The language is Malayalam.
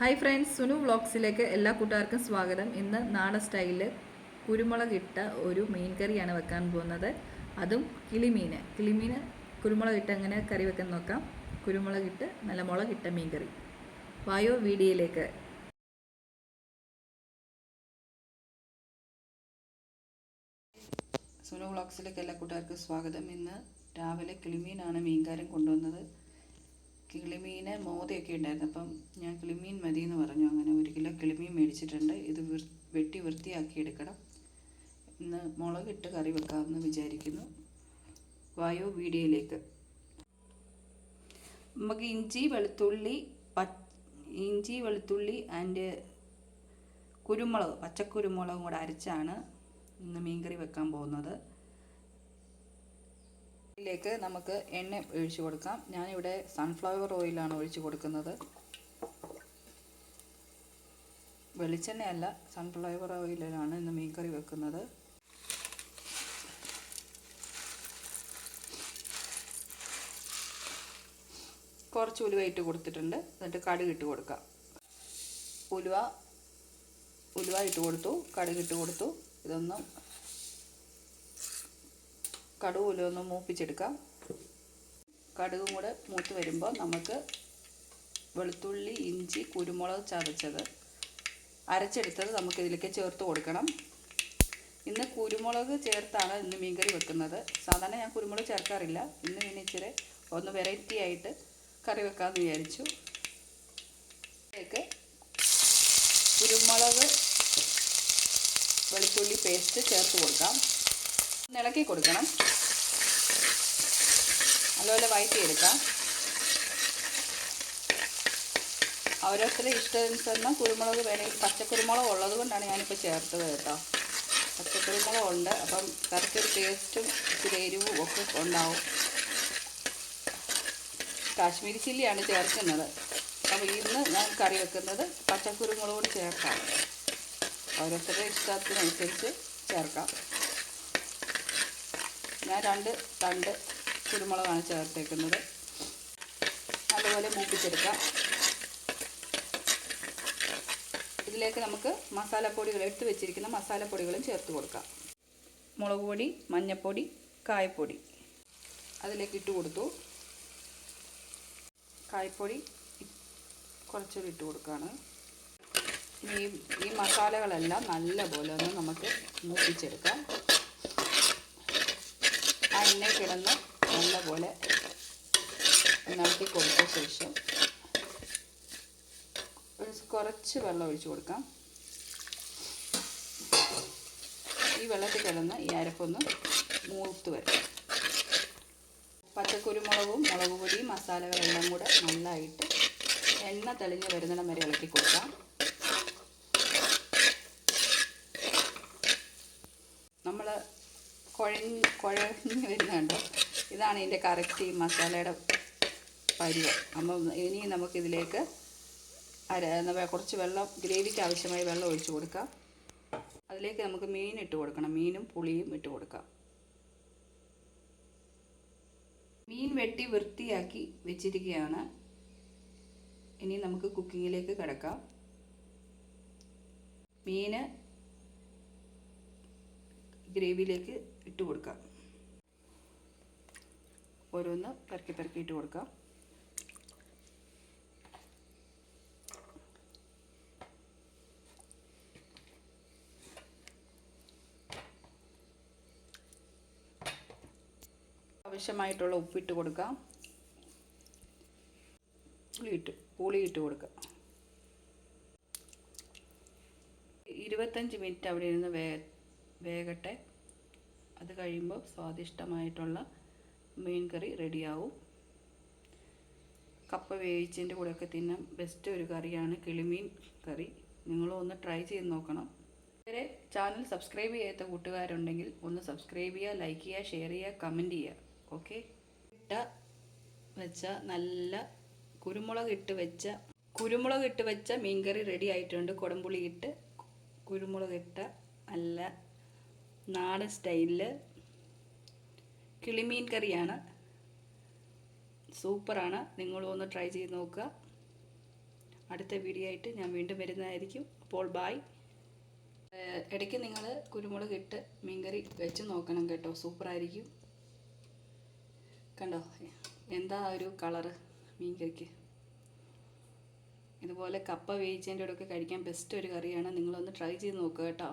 ഹായ് ഫ്രണ്ട്സ് സുനു വ്ളോഗ്സിലേക്ക് എല്ലാ കൂട്ടുകാർക്കും സ്വാഗതം. ഇന്ന് നാടൻ സ്റ്റൈലിൽ കുരുമുളക് ഇട്ട ഒരു മീൻ കറിയാണ് വെക്കാൻ പോകുന്നത്. അതും കിളിമീൻ കിളിമീൻ കുരുമുളക് ഇട്ട് എങ്ങനെ കറി വെക്കാൻ നോക്കാം. കുരുമുളക് ഇട്ട് നല്ല മുളക് ഇട്ട മീൻ കറി. വായോ വീഡിയോയിലേക്ക്. സുനു വ്ളോഗ്സിലേക്ക് എല്ലാ കൂട്ടുകാർക്കും സ്വാഗതം. ഇന്ന് രാവിലെ കിളിമീനാണ് മീൻകാരൻ കൊണ്ടുവന്നത്. കിളിമീന് മോതയൊക്കെ ഉണ്ടായിരുന്നു. അപ്പം ഞാൻ മതി എന്ന് പറഞ്ഞു. അങ്ങനെ ഒരു കിലോ കിളിമീൻ മേടിച്ചിട്ടുണ്ട്. ഇത് വെട്ടി വൃത്തിയാക്കി എടുക്കണം ഇന്ന് മുളകിട്ട് കറി വെക്കാമെന്ന് വിചാരിക്കുന്നു. വായോ വീഡിയോയിലേക്ക്. നമുക്ക് ഇഞ്ചി വെളുത്തുള്ളി ഇഞ്ചി വെളുത്തുള്ളി ആൻഡ് കുരുമുളക് പച്ചക്കുരുമുളകും കൂടെ അരച്ചാണ് ഇന്ന് മീൻകറി വെക്കാൻ പോകുന്നത്. ഇതിലേക്ക് നമുക്ക് എണ്ണ ഒഴിച്ചു കൊടുക്കാം. ഞാനിവിടെ സൺഫ്ലവർ ഓയിലാണ് ഒഴിച്ചു കൊടുക്കുന്നത്. വെളിച്ചെണ്ണയല്ല സൺഫ്ലവർ ഓയിലിലാണ് ഇന്ന് മീൻകറി വെക്കുന്നത്. കുറച്ച് ഉലുവ ഇട്ട് കൊടുത്തിട്ടുണ്ട്. എന്നിട്ട് കടുക് ഇട്ട് കൊടുക്കാം. ഉലുവ ഉലുവ ഇട്ട് കൊടുത്തു കടുക് ഇട്ട് കൊടുത്തു. ഇതൊന്ന് കടുക് ഉലുവ ഒന്ന് മൂപ്പിച്ചെടുക്കാം. കടുകും കൂടെ മൂത്ത് വരുമ്പോൾ നമുക്ക് വെളുത്തുള്ളി ഇഞ്ചി കുരുമുളക് ചതച്ചത് അരച്ചെടുത്തത് നമുക്ക് ഇതിലേക്ക് ചേർത്ത് കൊടുക്കണം. ഇന്ന് കുരുമുളക് ചേർത്താണ് ഇന്ന് മീൻകറി വെക്കുന്നത്. സാധാരണ ഞാൻ കുരുമുളക് ചേർക്കാറില്ല. ഇന്ന് പിന്നെ ഇച്ചിരി ഒന്ന് വെറൈറ്റി ആയിട്ട് കറി വെക്കാമെന്ന് വിചാരിച്ചു. ഇതിലേക്ക് കുരുമുളക് വെളുത്തുള്ളി പേസ്റ്റ് ചേർത്ത് കൊടുക്കാം. ഇളക്കി കൊടുക്കണം. നല്ലപോലെ വഴറ്റിയെടുക്കാം. ഓരോരുത്തരുടെ ഇഷ്ടമനുസരണം കുരുമുളക് വേണമെങ്കിൽ പച്ചക്കുരുമുളക് ഉള്ളത് കൊണ്ടാണ് ഞാനിപ്പോൾ ചേർത്തത് കേട്ടോ. പച്ചക്കുരുമുളക് ഉണ്ട്. അപ്പം കറിക്കൊരു ടേസ്റ്റും ഇച്ചിരി എരിവും ഒക്കെ ഉണ്ടാവും. കാശ്മീരി ചില്ലിയാണ് ചേർക്കുന്നത്. അപ്പോൾ ഇന്ന് ഞാൻ കറി വെക്കുന്നത് പച്ചക്കുരുമുളക് കൂടി ചേർക്കാം. ഓരോരുത്തരുടെ ഇഷ്ടത്തിനനുസരിച്ച് ചേർക്കാം. ഞാൻ രണ്ട് തണ്ട് കുരുമുളകാണ് ചേർത്തേക്കുന്നത്. അതുപോലെ മൂപ്പിച്ചെടുക്കാം. ഇതിലേക്ക് നമുക്ക് മസാലപ്പൊടികൾ എടുത്തു വെച്ചിരിക്കുന്ന മസാലപ്പൊടികളും ചേർത്ത് കൊടുക്കാം. മുളക് പൊടി മഞ്ഞൾപ്പൊടി കായപ്പൊടി. അതിലേക്ക് ഇട്ട് കൊടുത്തു. കായപ്പൊടി കുറച്ചൊരു ഇട്ട് കൊടുക്കുകയാണ്. ഈ ഈ മസാലകളെല്ലാം നല്ലപോലെ ഒന്ന് നമുക്ക് മൂപ്പിച്ചെടുക്കാം. ആ എണ്ണ കിടന്ന് നല്ലപോലെ ഇളക്കി കൊടുത്ത ശേഷം കുറച്ച് വെള്ളം ഒഴിച്ചു കൊടുക്കാം. ഈ വെള്ളത്തിൽ കിടന്ന് ഈ അരപ്പൊന്ന് മൂത്ത് വരും. പച്ചക്കുരുമുളകും മുളക് പൊടി മസാലകളെല്ലാം കൂടെ നന്നായിട്ട് എണ്ണ തെളിഞ്ഞ് വരുന്നിടം വരെ ഇളക്കി കൊടുക്കാം. നമ്മൾ കുഴഞ്ഞ് കുഴഞ്ഞ് വരുന്നുണ്ടോ ഇതാണ് ഇതിന്റെ കറക്റ്റ് ഈ മസാലയുടെ പരുവം. അപ്പം ഇനി നമുക്കിതിലേക്ക് അര കുറച്ച് വെള്ളം ഗ്രേവിക്ക് ആവശ്യമായ വെള്ളം ഒഴിച്ച് കൊടുക്കുക അതിലേക്ക് നമുക്ക് മീൻ ഇട്ട് കൊടുക്കണം. മീനും പുളിയും ഇട്ട് കൊടുക്കാം. മീൻ വെട്ടി വൃത്തിയാക്കി വെച്ചിരിക്കുകയാണ്. ഇനി നമുക്ക് കുക്കിങ്ങിലേക്ക് കിടക്കാം. മീന് ഗ്രേവിയിലേക്ക് ഇട്ട് കൊടുക്കാം. ഓരോന്ന് പെറുക്കി പെറുക്കി ഇട്ട് കൊടുക്കാം. ആവശ്യമായിട്ടുള്ള ഉപ്പിട്ട് കൊടുക്കാം പുളിയിട്ട് പുളിയിട്ട് കൊടുക്കുക. ഇരുപത്തഞ്ച് മിനിറ്റ് അവിടെ ഇരുന്ന് വേ വേകട്ടെ. അത് കഴിയുമ്പോൾ സ്വാദിഷ്ടമായിട്ടുള്ള മീൻ കറി റെഡിയാവും. കപ്പ വേവിച്ചതിന്റെ കൂടെയൊക്കെ തിന്നാൻ ബെസ്റ്റ് ഒരു കറിയാണ് കിളിമീൻ കറി. നിങ്ങളും ഒന്ന് ട്രൈ ചെയ്ത് നോക്കണം. ഇവരെ ചാനൽ സബ്സ്ക്രൈബ് ചെയ്യാത്ത കൂട്ടുകാരുണ്ടെങ്കിൽ ഒന്ന് സബ്സ്ക്രൈബ് ചെയ്യുക ലൈക്ക് ചെയ്യുക ഷെയർ ചെയ്യുക കമന്റ് ചെയ്യുക. ഓക്കെ. ഇട്ട വെച്ച നല്ല കുരുമുളക് ഇട്ട് വെച്ച കുരുമുളക് ഇട്ട് വെച്ച മീൻകറി റെഡി ആയിട്ടുണ്ട്. കുടംപുളി ഇട്ട് കുരുമുളക് ഇട്ട നല്ല നാടൻ സ്റ്റൈലിൽ കിളിമീൻ കറിയാണ്. സൂപ്പറാണ്. നിങ്ങളും ഒന്ന് ട്രൈ ചെയ്ത് നോക്കുക. അടുത്ത വീഡിയോ ആയിട്ട് ഞാൻ വീണ്ടും വരുന്നതായിരിക്കും. അപ്പോൾ ബായ് ഇടയ്ക്ക് നിങ്ങൾ കുരുമുളക് ഇട്ട് മീൻകറി വെച്ച് നോക്കണം കേട്ടോ. സൂപ്പറായിരിക്കും. കണ്ടോ? എന്താ ഒരു കളറ് മീൻകറിക്ക് ഇതുപോലെ കപ്പ വേവിച്ചതിന്റെ ഇടയ്ക്ക് കഴിക്കാൻ ബെസ്റ്റ് ഒരു കറിയാണ്. നിങ്ങളൊന്ന് ട്രൈ ചെയ്ത് നോക്കുക കേട്ടോ.